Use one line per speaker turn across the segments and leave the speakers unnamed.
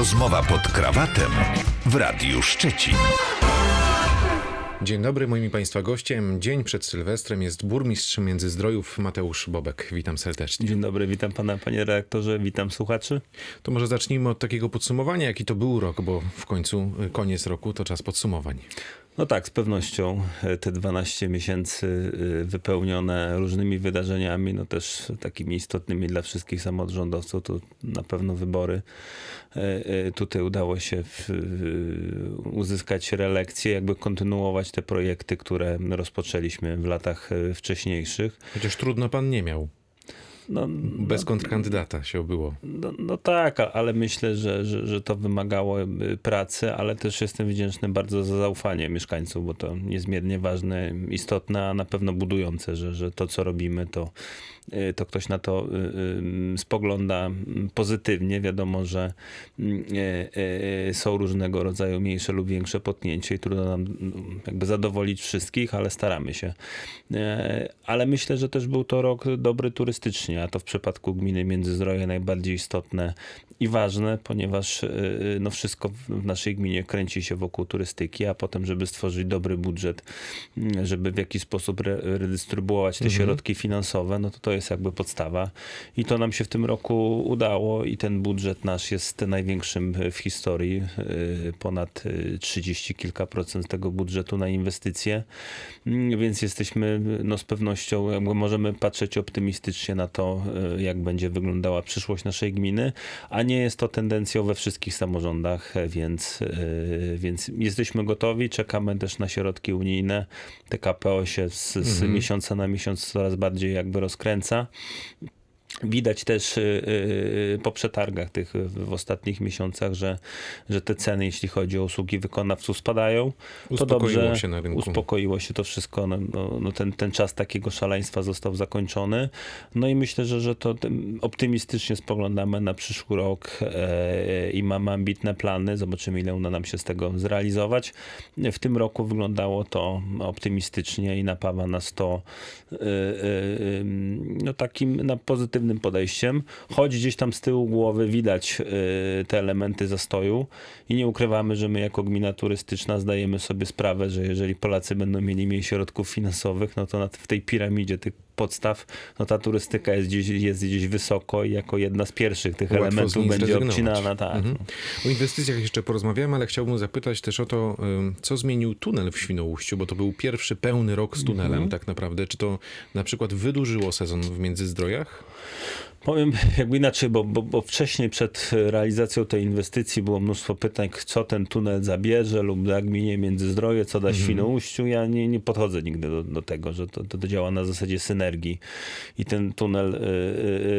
Rozmowa pod krawatem w Radiu Szczecin.
Dzień dobry, moim Państwa gościem. Dzień przed Sylwestrem jest burmistrz Międzyzdrojów Mateusz Bobek. Witam serdecznie.
Dzień dobry, witam pana, panie redaktorze, witam słuchaczy.
To może zacznijmy od takiego podsumowania, jaki to był rok, bo w końcu y, koniec roku to czas podsumowań.
No tak, z pewnością e, te 12 miesięcy e, wypełnione różnymi wydarzeniami, no też takimi istotnymi dla wszystkich samorządowców, to na pewno wybory. E, tutaj udało się uzyskać relekcję, jakby kontynuować te projekty, które rozpoczęliśmy w latach wcześniejszych.
Chociaż trudno pan nie miał.
No,
Bez kontrkandydata się obyło.
No, no tak, ale myślę, że, że, że to wymagało pracy, ale też jestem wdzięczny bardzo za zaufanie mieszkańców, bo to niezmiernie ważne, istotne, a na pewno budujące, że, że to, co robimy, to, y, to ktoś na to y, y, spogląda pozytywnie. Wiadomo, że są różnego rodzaju mniejsze lub większe potknięcia i trudno nam jakby zadowolić wszystkich, ale staramy się. Ale myślę, że też był to rok dobry turystycznie a to w przypadku gminy Międzyzdroje najbardziej istotne i ważne, ponieważ y, no wszystko w naszej gminie kręci się wokół turystyki, a potem, żeby stworzyć dobry budżet, mm, żeby w jakiś sposób re redystrybuować te mhm. środki finansowe, no to to jest jakby podstawa. I to nam się w tym roku udało i ten budżet nasz jest największym w historii. Y, ponad 30 y, kilka procent tego budżetu na inwestycje, mm, więc jesteśmy no z pewnością, jakby możemy patrzeć optymistycznie na to, jak będzie wyglądała przyszłość naszej gminy, a nie jest to tendencją we wszystkich samorządach, więc, więc jesteśmy gotowi, czekamy też na środki unijne. TKPO się z, z mhm. miesiąca na miesiąc coraz bardziej jakby rozkręca. ça. Widać też y, y, po przetargach tych w ostatnich miesiącach, że, że te ceny, jeśli chodzi o usługi wykonawców, spadają.
To dobrze, się na rynku.
Uspokoiło się to wszystko. No, no, no, ten, ten czas takiego szaleństwa został zakończony. No i myślę, że, że to optymistycznie spoglądamy na przyszły rok e, i mamy ambitne plany. Zobaczymy, ile uda nam się z tego zrealizować. W tym roku wyglądało to optymistycznie i napawa nas to no, takim na pozytywnym podejściem, choć gdzieś tam z tyłu głowy widać y, te elementy zastoju. I nie ukrywamy, że my jako gmina turystyczna zdajemy sobie sprawę, że jeżeli Polacy będą mieli mniej środków finansowych, no to w tej piramidzie tych podstaw, no ta turystyka jest gdzieś, jest gdzieś wysoko i jako jedna z pierwszych tych Łatwo elementów będzie obcinana. Tak. Mhm.
O inwestycjach jeszcze porozmawiamy, ale chciałbym zapytać też o to, co zmienił tunel w Świnoujściu, bo to był pierwszy pełny rok z tunelem mhm. tak naprawdę. Czy to na przykład wydłużyło sezon w Międzyzdrojach?
Powiem jakby inaczej, bo, bo, bo, wcześniej przed realizacją tej inwestycji było mnóstwo pytań, co ten tunel zabierze lub da gminie Międzyzdroje, co da mhm. Świnoujściu. Ja nie, nie podchodzę nigdy do, do tego, że to, to działa na zasadzie synergii i ten tunel y,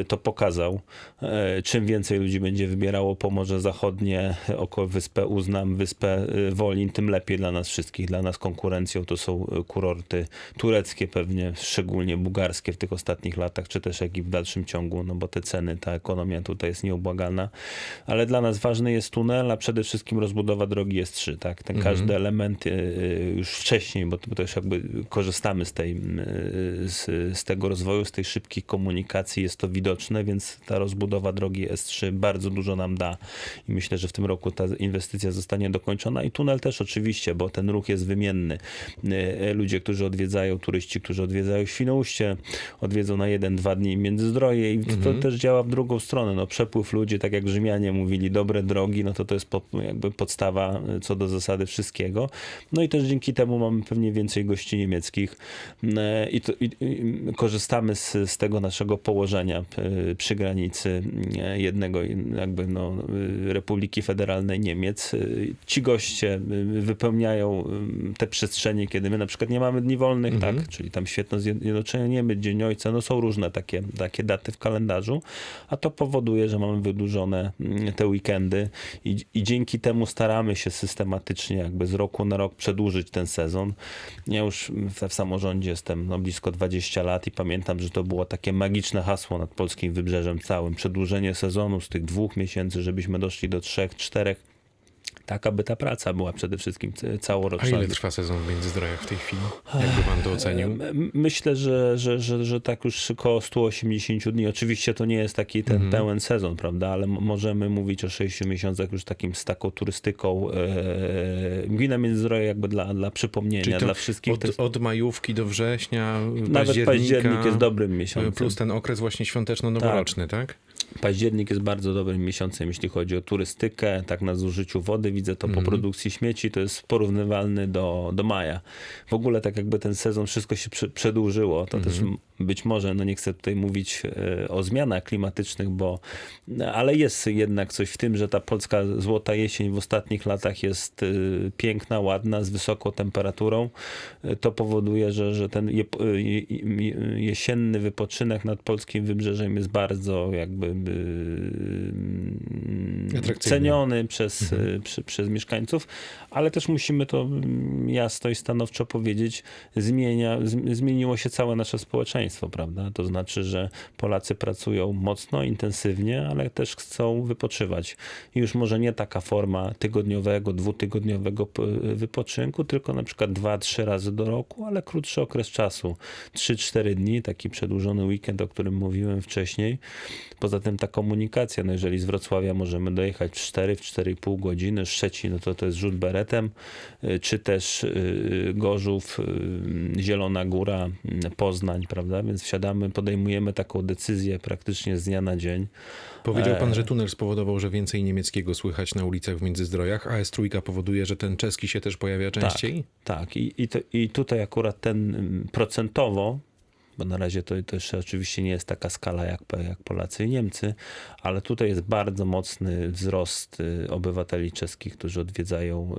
y, to pokazał. Y, czym więcej ludzi będzie wybierało Pomorze Zachodnie, około Wyspę Uznam, Wyspę y, Wolin, tym lepiej dla nas wszystkich. Dla nas konkurencją to są y, kurorty tureckie pewnie, szczególnie bułgarskie w tych ostatnich latach, czy też jak i w dalszym ciągu no bo te ceny, ta ekonomia tutaj jest nieubłagalna. Ale dla nas ważny jest tunel, a przede wszystkim rozbudowa drogi S3, tak? Ten mhm. każdy element y, y, już wcześniej, bo to też jakby korzystamy z tej, y, z, z tego rozwoju, z tej szybkiej komunikacji, jest to widoczne, więc ta rozbudowa drogi S3 bardzo dużo nam da i myślę, że w tym roku ta inwestycja zostanie dokończona i tunel też oczywiście, bo ten ruch jest wymienny. Ludzie, którzy odwiedzają, turyści, którzy odwiedzają Świnoujście, odwiedzą na jeden, dwa dni Międzyzdroje i mhm to mhm. też działa w drugą stronę. No, przepływ ludzi, tak jak Rzymianie mówili, dobre drogi, no to to jest pod, jakby podstawa e, co do zasady wszystkiego. No i też dzięki temu mamy pewnie więcej gości niemieckich e, i, to, i, i korzystamy z, z tego naszego położenia e, przy granicy jednego jakby no, Republiki Federalnej Niemiec. Ci goście wypełniają te przestrzenie, kiedy my na przykład nie mamy dni wolnych, tak? mhm. tak? Czyli tam świetne zjednoczenie Niemiec, Dzień Ojca, no są różne takie, takie daty w kalendarzu kalendarzu, a to powoduje, że mamy wydłużone mm, te weekendy i, i dzięki temu staramy się systematycznie jakby z roku na rok przedłużyć ten sezon. Ja już w, w samorządzie jestem no, blisko 20 lat i pamiętam, że to było takie magiczne hasło nad polskim wybrzeżem całym. Przedłużenie sezonu z tych dwóch miesięcy, żebyśmy doszli do trzech, czterech Tak, aby ta praca była przede wszystkim c-
A
całoroczna.
ile trwa sezon w Międzyzdrojach w tej chwili? Jakby pan to ocenił?
Myślę, że, że, że, że tak już około 180 dni. Oczywiście to nie jest taki ten
Mhm.
pełen sezon, prawda, ale możemy mówić o 6 miesiącach już takim z taką turystyką. E, Gmina Międzyzdroje jakby dla, dla przypomnienia, dla wszystkich.
Od, od majówki do września,
nawet październik jest dobrym miesiącem.
Plus ten okres właśnie świąteczno-noworoczny, tak?
Październik jest bardzo dobrym miesiącem, jeśli chodzi o turystykę, tak na zużyciu wody. Widzę to
Mhm.
po produkcji śmieci, to jest porównywalny do, do maja. W ogóle tak jakby ten sezon, wszystko się prze- przedłużyło. To też
Mhm.
być może, no nie chcę tutaj mówić e, o zmianach klimatycznych, bo ale jest jednak coś w tym, że ta polska złota jesień w ostatnich latach jest e, piękna, ładna, z wysoką temperaturą. E, To powoduje, że, że ten je, je, je- jesienny wypoczynek nad polskim wybrzeżem jest bardzo jakby. Ceniony przez, e, przy, przez mieszkańców, ale też musimy to mm, jasno i stanowczo powiedzieć, zmienia, zmieniło się całe nasze społeczeństwo, prawda? To znaczy, że Polacy pracują mocno, intensywnie, ale też chcą wypoczywać. I już może nie taka forma tygodniowego, dwutygodniowego wypoczynku, tylko na przykład dwa, trzy razy do roku, ale krótszy okres czasu. 3-4 dni, taki przedłużony weekend, o którym mówiłem wcześniej. Poza tym ta komunikacja, no jeżeli z Wrocławia możemy dojechać w 4, w 4,5 godziny, Szczecin, no to to jest rzut beretem, y, czy też y, Gorzów, y, Zielona Góra, Poznań, prawda? Więc wsiadamy, podejmujemy taką decyzję praktycznie z dnia na dzień.
Powiedział pan,
E.
że tunel spowodował, że więcej niemieckiego słychać na ulicach w Międzyzdrojach, a S3 powoduje, że ten czeski się też pojawia częściej?
Tak, i, i, to, i tutaj akurat ten mm, procentowo, bo na razie to, to jeszcze oczywiście nie jest taka skala jak, jak Polacy i Niemcy, ale tutaj jest bardzo mocny wzrost y, obywateli czeskich, którzy odwiedzają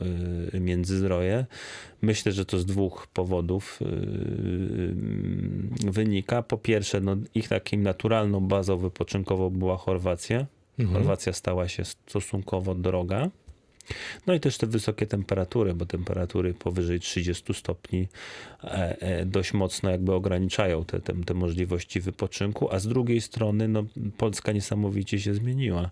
y, Międzyzdroje. Myślę, że to z dwóch powodów y, wynika. Po pierwsze, no, ich takim naturalną bazą wypoczynkową była Chorwacja.
Mhm.
Chorwacja stała się stosunkowo droga. No i też te wysokie temperatury, bo temperatury powyżej 30 stopni e, e, dość mocno jakby ograniczają te, te, te możliwości wypoczynku, a z drugiej strony no, Polska niesamowicie się zmieniła.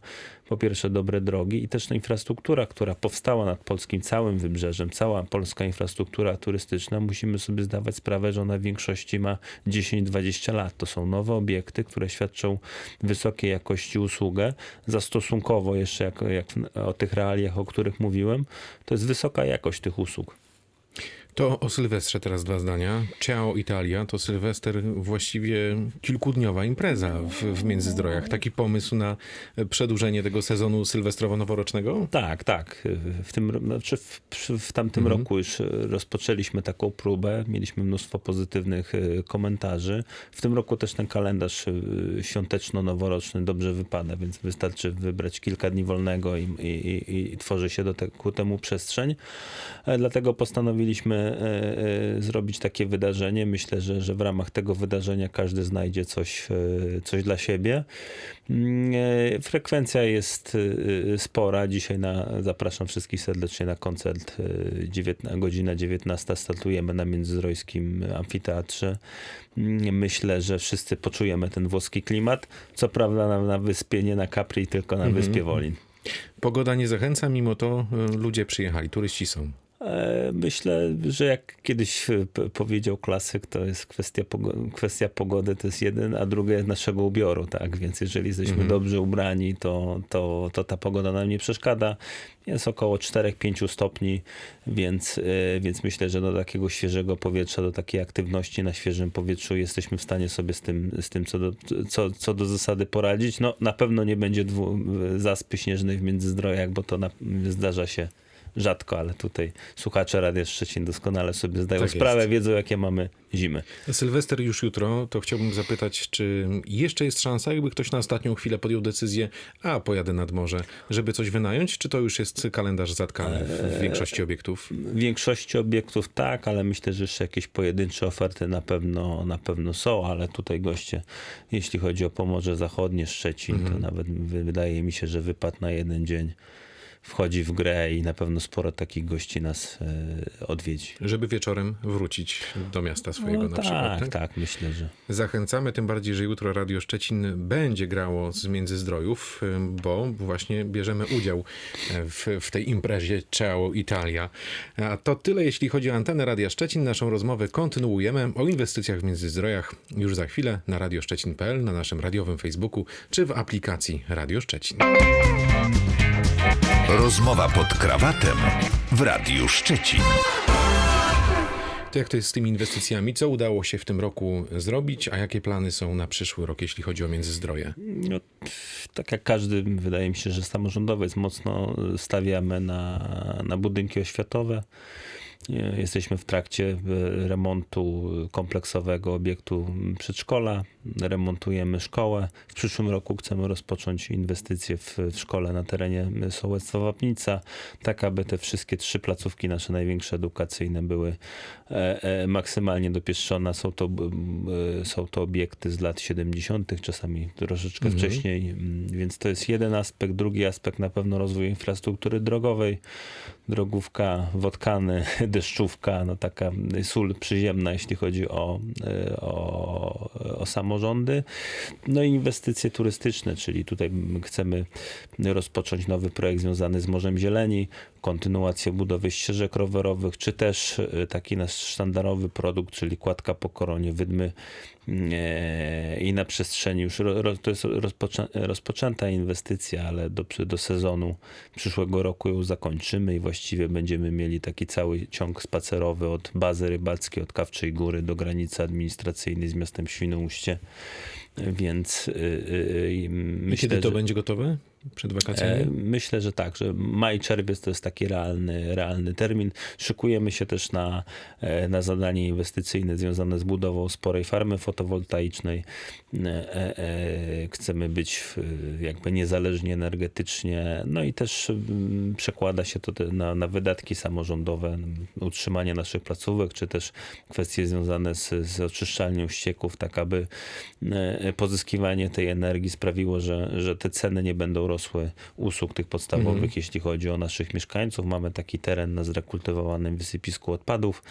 Po pierwsze dobre drogi i też infrastruktura, która powstała nad polskim całym wybrzeżem, cała polska infrastruktura turystyczna, musimy sobie zdawać sprawę, że ona w większości ma 10-20 lat. To są nowe obiekty, które świadczą wysokiej jakości usługę, za stosunkowo jeszcze jak, jak o tych realiach, o których mówiłem, to jest wysoka jakość tych usług.
To o Sylwestrze teraz dwa zdania. Ciao Italia to Sylwester właściwie kilkudniowa impreza w, w Międzyzdrojach. Taki pomysł na przedłużenie tego sezonu sylwestrowo-noworocznego?
Tak, tak. W, tym, znaczy w, w tamtym
Mhm.
roku już rozpoczęliśmy taką próbę. Mieliśmy mnóstwo pozytywnych e, komentarzy. W tym roku też ten kalendarz e, świąteczno-noworoczny dobrze wypada, więc wystarczy wybrać kilka dni wolnego i, i, i, i tworzy się do te, ku temu przestrzeń. E, Dlatego postanowiliśmy zrobić takie wydarzenie. Myślę, że, że w ramach tego wydarzenia każdy znajdzie coś, e, coś dla siebie. Mm, e, Frekwencja jest e, spora. Dzisiaj na, zapraszam wszystkich serdecznie na koncert. e, 19, godzina 19 startujemy na Międzyzdrojskim Amfiteatrze. Mm, Myślę, że wszyscy poczujemy ten włoski klimat. Co prawda na, na wyspie, nie na Capri, tylko na wyspie Wolin.
Pogoda nie zachęca, mimo to ludzie przyjechali, turyści są.
E, Myślę, że jak kiedyś e, powiedział klasyk, to jest kwestia, pogo- kwestia pogody, to jest jeden, a drugie jest naszego ubioru, tak? Więc jeżeli jesteśmy dobrze ubrani, to, to, to ta pogoda nam nie przeszkadza. Jest około 4-5 stopni, więc, e, więc myślę, że do takiego świeżego powietrza, do takiej aktywności na świeżym powietrzu jesteśmy w stanie sobie z tym, z tym co, do, co, co do zasady poradzić. No na pewno nie będzie dwu, zaspy śnieżnej w Międzyzdrojach, bo to na, zdarza się rzadko, ale tutaj słuchacze Radia Szczecin doskonale sobie zdają
Tak
sprawę,
jest.
wiedzą jakie mamy zimy.
Sylwester już jutro, to chciałbym zapytać, czy jeszcze jest szansa, jakby ktoś na ostatnią chwilę podjął decyzję, a pojadę nad morze, żeby coś wynająć, czy to już jest kalendarz zatkany w, w większości obiektów?
W większości obiektów tak, ale myślę, że jeszcze jakieś pojedyncze oferty na pewno, na pewno są, ale tutaj goście, jeśli chodzi o Pomorze Zachodnie, Szczecin, to nawet wydaje mi się, że wypadł na jeden dzień wchodzi w grę i na pewno sporo takich gości nas e, odwiedzi.
Żeby wieczorem wrócić do miasta swojego
No,
na
tak,
przykład.
tak,
Tak?
myślę, że.
Zachęcamy, tym bardziej, że jutro Radio Szczecin będzie grało z Międzyzdrojów, bo właśnie bierzemy udział e, w, w tej imprezie Ciao Italia. A to tyle, jeśli chodzi o antenę Radia Szczecin. Naszą rozmowę kontynuujemy o inwestycjach w Międzyzdrojach już za chwilę na radioszczecin.pl, na naszym radiowym Facebooku czy w aplikacji Radio Szczecin.
Rozmowa pod krawatem w Radiu Szczecin.
To jak to jest z tymi inwestycjami? Co udało się w tym roku zrobić, a jakie plany są na przyszły rok, jeśli chodzi o Międzyzdroje?
No, tak jak każdy, wydaje mi się, że samorządowiec mocno stawiamy na, na budynki oświatowe. Jesteśmy w trakcie e, remontu kompleksowego obiektu przedszkola. Remontujemy szkołę. W przyszłym roku chcemy rozpocząć inwestycje w, w szkole na terenie sołectwa Wapnica, tak aby te wszystkie trzy placówki nasze największe edukacyjne były e, e, maksymalnie dopieszczone. Są to, są to obiekty z lat 70., czasami troszeczkę wcześniej, mm, więc to jest jeden aspekt. Drugi aspekt na pewno rozwój infrastruktury drogowej, drogówka, wodkany, deszczówka, no taka sól przyziemna, jeśli chodzi o, e, o, o samorządy. No i inwestycje turystyczne, czyli tutaj chcemy rozpocząć nowy projekt związany z Morzem Zieleni, kontynuację budowy ścieżek rowerowych, czy też e, taki nasz sztandarowy produkt, czyli kładka po koronie wydmy i na przestrzeni już to jest rozpoczę, rozpoczęta inwestycja, ale do, do sezonu przyszłego roku ją zakończymy i właściwie będziemy mieli taki cały ciąg spacerowy od bazy rybackiej, od Kawczej Góry do granicy administracyjnej z miastem Świnoujście. Więc y, y, y,
I
myślę,
kiedy to
że...
będzie gotowe? Przed
E,
wakacjami?
Myślę, że tak, że maj, czerwiec to jest taki realny, realny termin. Szykujemy się też na, e, na zadanie inwestycyjne związane z budową sporej farmy fotowoltaicznej. E, e, e, Chcemy być jakby niezależni energetycznie, no i też mm, przekłada się to na, na wydatki samorządowe, utrzymanie naszych placówek, czy też kwestie związane z, z oczyszczalnią ścieków, tak aby pozyskiwanie tej energii sprawiło, że, że te ceny nie będą rosły usług tych podstawowych, jeśli chodzi o naszych mieszkańców. Mamy taki teren na zrekultywowanym wysypisku odpadów.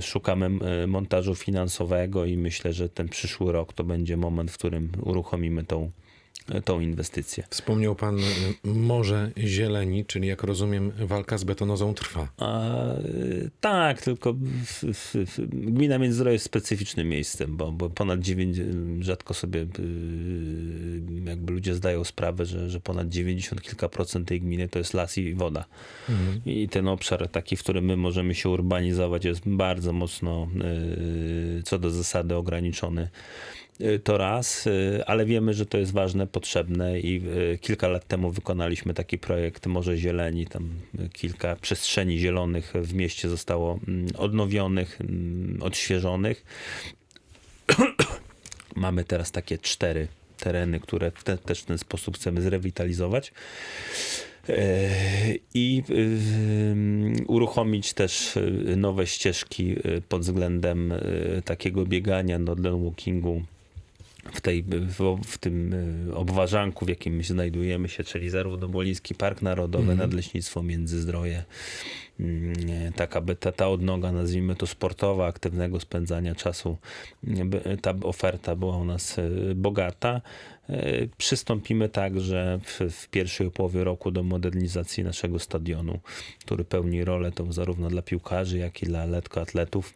Szukamy montażu finansowego i myślę, że ten przyszły rok to będzie moment, w którym uruchomimy tą, tą inwestycję.
Wspomniał pan y, Morze Zieleni, czyli jak rozumiem walka z betonozą trwa.
A, y, tak, tylko w, w, w, gmina Międzyzdroje jest specyficznym miejscem, bo, bo ponad 9, rzadko sobie jakby ludzie zdają sprawę, że, że ponad 90 kilka procent tej gminy to jest las i woda. I ten obszar taki, w którym my możemy się urbanizować jest bardzo mocno co do zasady ograniczony. Y, To raz, y, ale wiemy, że to jest ważne, potrzebne i y, kilka lat temu wykonaliśmy taki projekt Morze Zieleni. Tam kilka przestrzeni zielonych w mieście zostało mm, odnowionych, mm, odświeżonych. Mamy teraz takie cztery tereny, które te, też w ten sposób chcemy zrewitalizować. I uruchomić też nowe ścieżki pod względem takiego biegania, nodlen walkingu w, tej, w, w tym y, obwarzanku, w jakim my znajdujemy się, czyli zarówno Boliński Park Narodowy, Nadleśnictwo Międzyzdroje, mm, tak aby ta, ta odnoga, nazwijmy to sportowa, aktywnego spędzania czasu, by ta oferta była u nas y, bogata. Przystąpimy także w, w pierwszej połowie roku do modernizacji naszego stadionu, który pełni rolę tą zarówno dla piłkarzy, jak i dla letkoatletów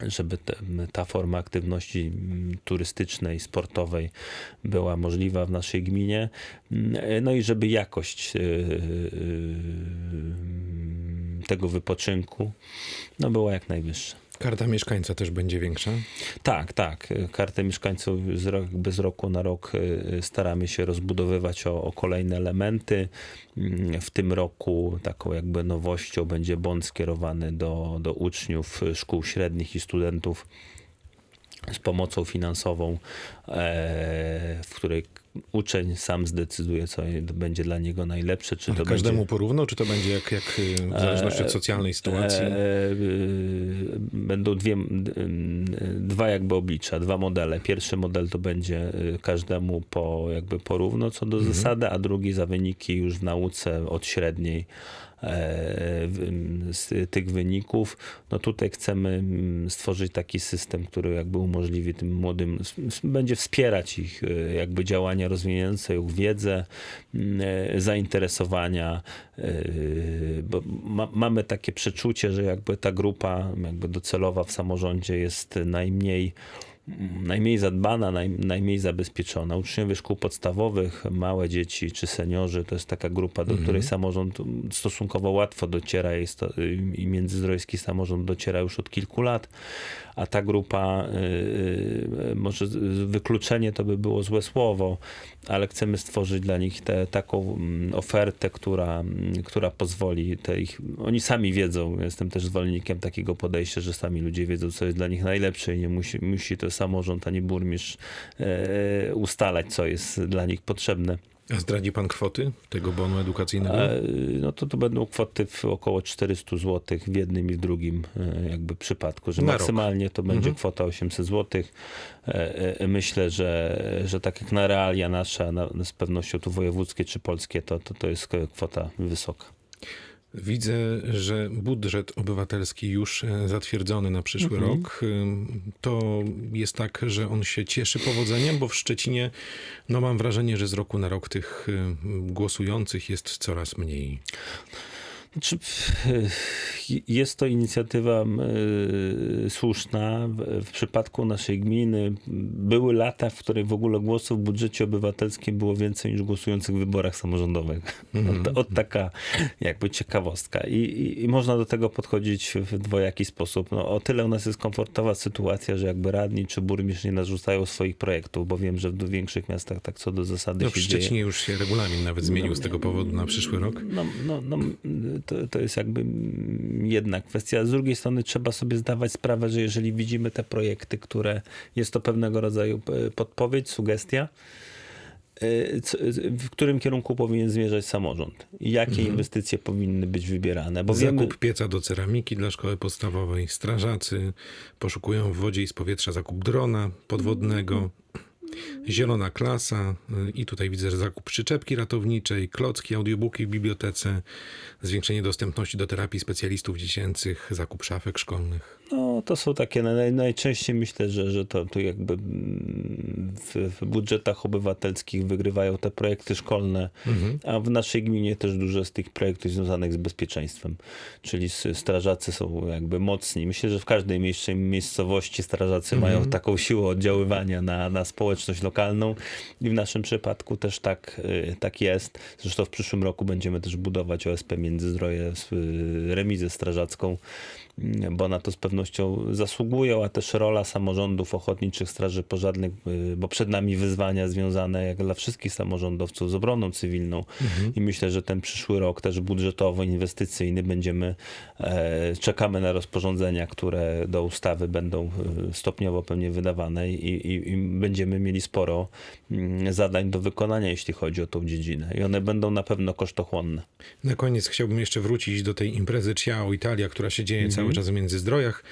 żeby te, ta forma aktywności turystycznej, sportowej była możliwa w naszej gminie. Mm, No i żeby jakość yy, yy, tego wypoczynku no, była jak najwyższa.
Karta mieszkańca też będzie większa.
Tak, tak. Kartę mieszkańców z, rok, z roku na rok y, staramy się rozbudowywać o, o kolejne elementy. Mm, W tym roku taką jakby nowością będzie bond skierowany do, do uczniów szkół średnich i studentów z pomocą finansową, e, w której uczeń sam zdecyduje, co będzie dla niego najlepsze, czy to
Każdemu
będzie...
porówno, czy to będzie jak, jak y, w zależności od socjalnej sytuacji?
E, e, będą dwie, dwa jakby oblicza, dwa modele. Pierwszy model to będzie y, każdemu po, jakby porówno co do zasady, a drugi za wyniki już w nauce od średniej e, z tych wyników. No tutaj chcemy stworzyć taki system, który jakby umożliwi tym młodym, będzie wspierać ich y, jakby działania rozwijające ich wiedzę, e, zainteresowania, bo ma, mamy takie przeczucie, że jakby ta grupa jakby docelowa w samorządzie jest najmniej najmniej zadbana, naj, najmniej zabezpieczona. Uczniowie szkół podstawowych, małe dzieci czy seniorzy to jest taka grupa, do której samorząd stosunkowo łatwo dociera y, i międzyzdrojski samorząd dociera już od kilku lat, a ta grupa, y, y, może wykluczenie to by było złe słowo, ale chcemy stworzyć dla nich te, taką mm, ofertę, która, mm, która pozwoli te ich, oni sami wiedzą, jestem też zwolennikiem takiego podejścia, że sami ludzie wiedzą, co jest dla nich najlepsze i nie musi, musi to samorząd ani burmistrz e, ustalać, co jest dla nich potrzebne.
A zdradzi pan kwoty tego bonu edukacyjnego?
E, no to to będą kwoty w około 400 zł w jednym i w drugim e, jakby przypadku, że
Na rok.
maksymalnie to będzie kwota 800 zł. E, Myślę, że, że tak jak na realia nasze, na, z pewnością tu wojewódzkie czy polskie, to, to, to jest kwota wysoka.
Widzę, że budżet obywatelski już e, zatwierdzony na przyszły
Mhm.
rok. To jest tak, że on się cieszy powodzeniem, bo w Szczecinie no mam wrażenie, że z roku na rok tych głosujących jest coraz mniej.
Znaczy, jest to inicjatywa y, słuszna. W, w przypadku naszej gminy były lata, w której w ogóle głosów w budżecie obywatelskim było więcej niż głosujących w wyborach samorządowych. Od, od taka jakby ciekawostka. I, i, I można do tego podchodzić w dwojaki sposób. No, o tyle u nas jest komfortowa sytuacja, że jakby radni czy burmistrz nie narzucają swoich projektów, bo wiem, że w większych miastach tak co do zasady
No w
się dzieje.
Szczecinie już się regulamin nawet zmienił z tego powodu na przyszły rok.
No, no, no, to, to jest jakby jedna kwestia. Z drugiej strony trzeba sobie zdawać sprawę, że jeżeli widzimy te projekty, które jest to pewnego rodzaju e, podpowiedź, sugestia, e, w którym kierunku powinien zmierzać samorząd jakie inwestycje powinny być wybierane. Bo wiemy,
Zakup pieca do ceramiki dla szkoły podstawowej. Strażacy poszukują w wodzie i z powietrza zakup drona podwodnego. Zielona klasa y, i tutaj widzę, zakup przyczepki ratowniczej, klocki, audiobooki w bibliotece, zwiększenie dostępności do terapii specjalistów dziecięcych, zakup szafek szkolnych.
No, to są takie naj, najczęściej myślę, że, że to, to jakby mm, w, w budżetach obywatelskich wygrywają te projekty szkolne, a w naszej gminie też dużo z tych projektów związanych z bezpieczeństwem. Czyli strażacy są jakby mocni. Myślę, że w każdej mniejszej miejscowości strażacy mają taką siłę oddziaływania na, na społeczność lokalną i w naszym przypadku też tak, y, tak jest. Zresztą w przyszłym roku będziemy też budować OSP Międzyzdroje, y, remizę strażacką bo na to z pewnością zasługują, a też rola samorządów ochotniczych straży pożarnych, y, bo przed nami wyzwania związane jak dla wszystkich samorządowców z obroną cywilną i myślę, że ten przyszły rok też budżetowo inwestycyjny będziemy, e, czekamy na rozporządzenia, które do ustawy będą y, stopniowo pewnie wydawane i, i, i będziemy mieli sporo mm, zadań do wykonania, jeśli chodzi o tą dziedzinę i one będą na pewno kosztochłonne.
Na koniec chciałbym jeszcze wrócić do tej imprezy Ciao Italia, która się dzieje cały czas w Międzyzdrojach.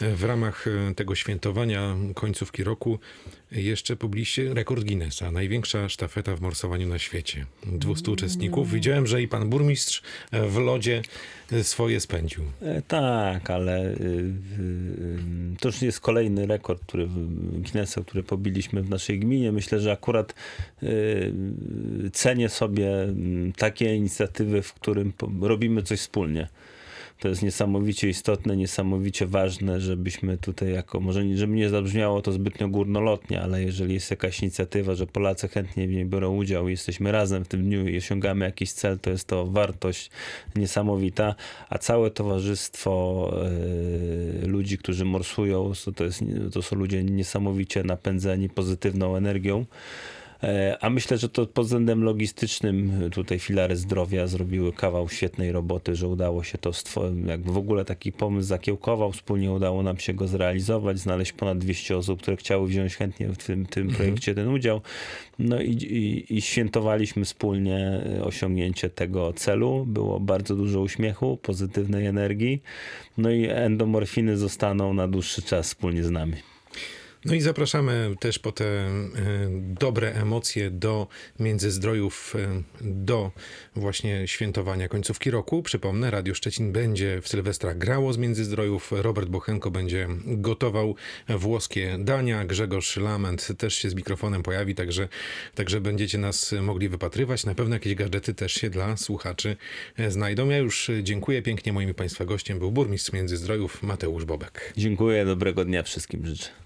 E, W ramach e, tego świętowania końcówki roku jeszcze pobiliście rekord Guinnessa. Największa sztafeta w morsowaniu na świecie. 200 uczestników. Widziałem, że i pan burmistrz e, w lodzie swoje spędził.
Tak, ale to już jest kolejny rekord, który Guinnessa, który pobiliśmy w naszej gminie. Myślę, że akurat cenię sobie mm, takie inicjatywy, w którym robimy coś wspólnie. To jest niesamowicie istotne, niesamowicie ważne, żebyśmy tutaj jako, może żeby nie zabrzmiało to zbytnio górnolotnie, ale jeżeli jest jakaś inicjatywa, że Polacy chętnie w niej biorą udział i jesteśmy razem w tym dniu i osiągamy jakiś cel, to jest to wartość niesamowita, a całe towarzystwo e, ludzi, którzy morsują, to, jest, to są ludzie niesamowicie napędzeni pozytywną energią. E, A myślę, że to pod względem logistycznym e, tutaj filary zdrowia zrobiły kawał świetnej roboty, że udało się to stworzyć. Jakby w ogóle taki pomysł zakiełkował, wspólnie udało nam się go zrealizować, znaleźć ponad 200 osób, które chciały wziąć chętnie w tym, tym projekcie ten udział. No i, i, i świętowaliśmy wspólnie e, osiągnięcie tego celu. Było bardzo dużo uśmiechu, pozytywnej energii. No i endomorfiny zostaną na dłuższy czas wspólnie z nami.
No i zapraszamy też po te e, dobre emocje do Międzyzdrojów, e, do właśnie świętowania końcówki roku. Przypomnę, Radio Szczecin będzie w Sylwestra grało z Międzyzdrojów. Robert Bochenko będzie gotował włoskie dania. Grzegorz Lament też się z mikrofonem pojawi, także, także będziecie nas mogli wypatrywać. Na pewno jakieś gadżety też się dla słuchaczy e, znajdą. Ja już dziękuję pięknie. Moim Państwa gościem był burmistrz Międzyzdrojów Mateusz Bobek.
Dziękuję, dobrego dnia wszystkim życzę.